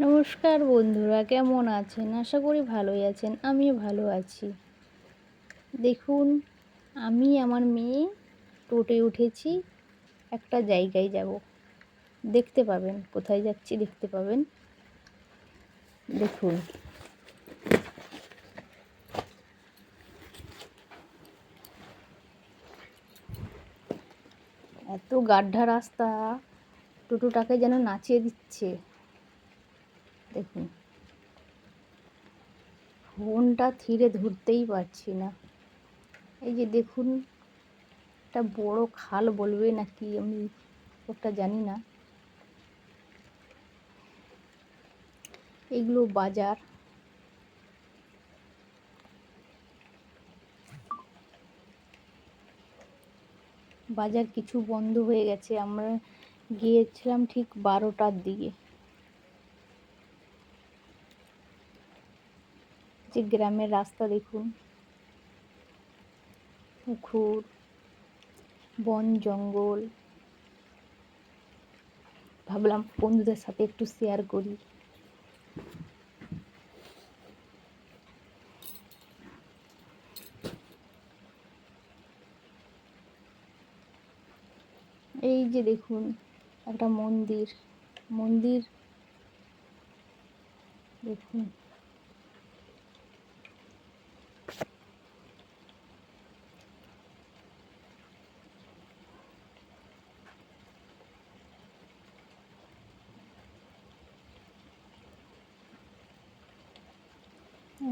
নমস্কার বন্ধুরা, কেমন আছেন? আশা করি ভালোই আছেন, আমিও ভালো আছি। দেখুন, আমি আমার মেয়ে টোটে উঠেছি, একটা জায়গায় যাব। দেখতে পাবেন, কোথায় যাচ্ছি দেখতে পাবেন। দেখুন। এত গাড্ডা রাস্তা, টোটোটাকে যেন নাচিয়ে দিচ্ছে। দেখুন। ফোনটা থিরে ধরতেই পারছি না। এই যে দেখুন, একটা বড় খাল বলবে নাকি আমি ওটা জানি না। এগুলো বাজার। বাজার কিছু বন্ধ হয়ে গেছে। আমরা গিয়েছিলাম ঠিক বারোটার দিকে। যে গ্রামের রাস্তা দেখুন। পুকুর, বন, জঙ্গল। ভাবলাম বন্ধুদের সাথে একটু শেয়ার করি। এই যে দেখুন, একটা মন্দির। মন্দির দেখুন।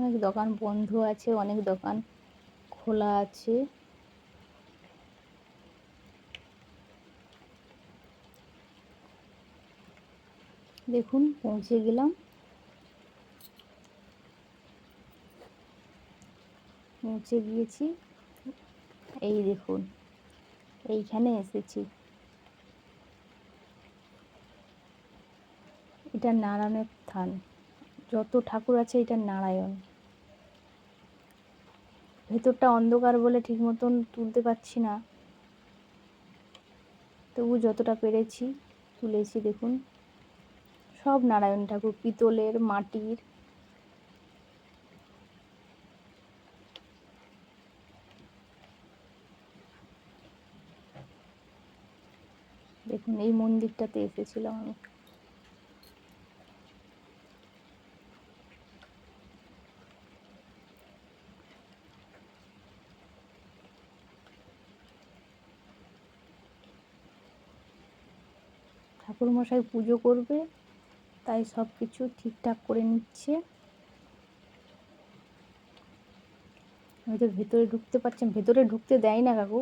অনেক দোকান বন্ধ আছে, অনেক দোকান খোলা আছে। দেখুন, পৌঁছে গেলাম। পৌঁছে গিয়েছি। এই দেখুন, এইখানে এসেছি। এটা নারায়ণের থান। যত ঠাকুর আছে, এটা নারায়ণ। ভেতরটা অন্ধকার বলে ঠিক মতন তুলতে পারছি না। তবু যতটা পেরেছি তুলেছি দেখুন। সব নারায়ণ ঠাকুর, পিতলের, মাটির। দেখুন, এই মন্দিরটাতে এসেছিলাম আমি। ঠাকুরমশাই পুজো করবে, তাই সব কিছু ঠিকঠাক করে নিচ্ছে। হয়তো ভেতরে ঢুকতে পারছেন ভেতরে ঢুকতে দেয় না কাকু।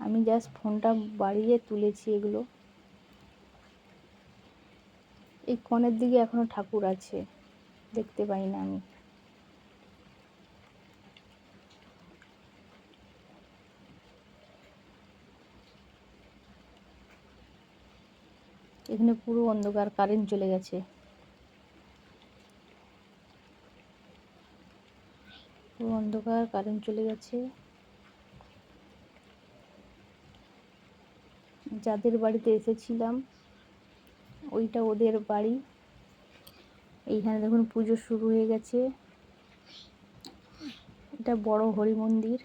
আমি জাস্ট ফোনটা বাড়িয়ে তুলেছি এগুলো। এই কনের দিকে এখনও ঠাকুর আছে, দেখতে পাই না আমি। এখানে পুরো অন্ধকার কারেন্ট চলে গেছে। পুরো অন্ধকার কারেন্ট চলে গেছে। যাদের বাড়িতে এসেছিলাম, ওইটা ওদের বাড়ি। এইখানে দেখুন পুজো শুরু হয়ে গেছে। এটা বড় হরি মন্দির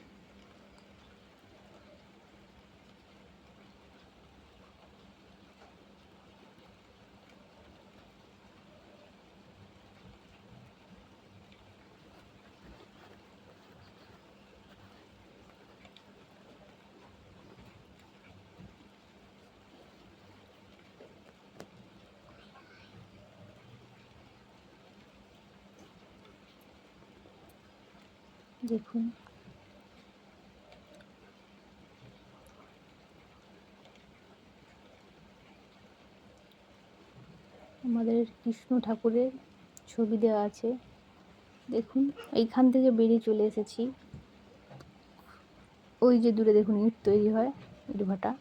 দেখুন। আমাদের কৃষ্ণ ঠাকুরের ছবি দেওয়া আছে। দেখুন, এইখান থেকে বেরিয়ে চলে এসেছি। ওই যে দূরে দেখুন ইট তৈরি হয়, ইট ভাটা।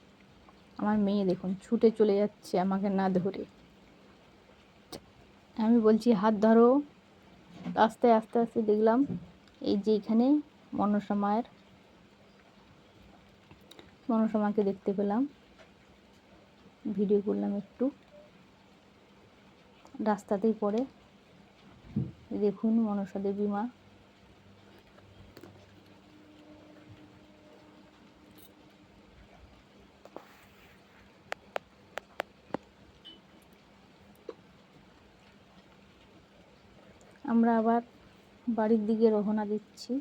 আমার মেয়ে দেখুন, ছুটে চলে যাচ্ছে আমাকে না ধরে। আমি বলছি, হাত ধরো। আস্তে আস্তে আস্তে দেখলাম এই যে এখানে মনসা মায়ের, মনসা মাকে দেখতে পেলাম। ভিডিও করলাম একটু। রাস্তাতেই পড়ে। দেখুন মনসা দেবী মা। আমরা আবার বাড়ির দিকে রওনা দিচ্ছি।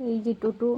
এই যে টোটো।